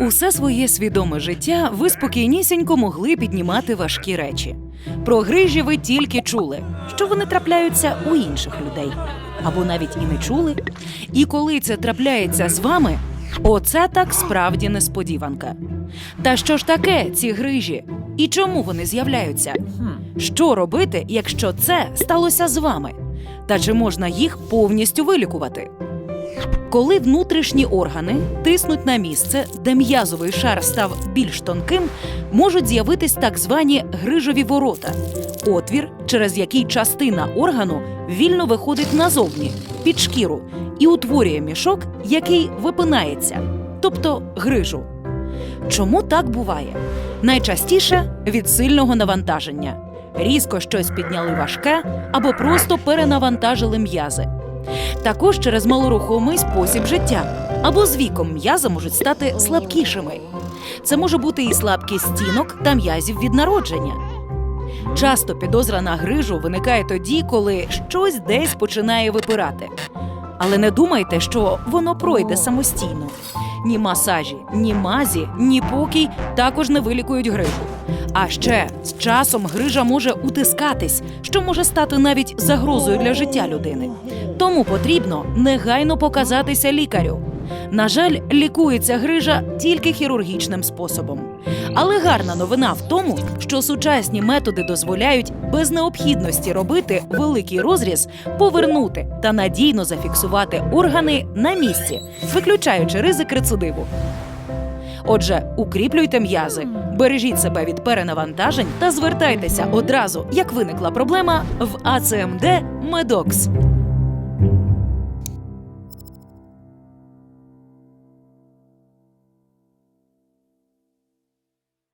Усе своє свідоме життя ви спокійнісінько могли піднімати важкі речі. Про грижі ви тільки чули, що вони трапляються у інших людей, або навіть і не чули. І коли це трапляється з вами, оце так справді несподіванка. Та що ж таке ці грижі? І чому вони з'являються? Що робити, якщо це сталося з вами? Та чи можна їх повністю вилікувати? Коли внутрішні органи тиснуть на місце, де м'язовий шар став більш тонким, можуть з'явитись так звані грижові ворота отвір, через який частина органу вільно виходить назовні під шкіру і утворює мішок, який випинається, тобто грижу. Чому так буває? Найчастіше від сильного навантаження. Різко щось підняли важке або просто перенавантажили м'язи. Також через малорухомий спосіб життя або з віком м'язи можуть стати слабкішими. Це може бути і слабкість стінок та м'язів від народження. Часто підозра на грижу виникає тоді, коли щось десь починає випирати. Але не думайте, що воно пройде самостійно. Ні масажі, ні мазі, ні покій також не вилікують грижу. А ще з часом грижа може утискатись, що може стати навіть загрозою для життя людини. Тому потрібно негайно показатися лікарю. На жаль, лікується грижа тільки хірургічним способом. Але гарна новина в тому, що сучасні методи дозволяють без необхідності робити великий розріз, повернути та надійно зафіксувати органи на місці, виключаючи ризик рецидиву. Отже, укріплюйте м'язи, бережіть себе від перенавантажень та звертайтеся одразу, як виникла проблема в АЦМД Медокс.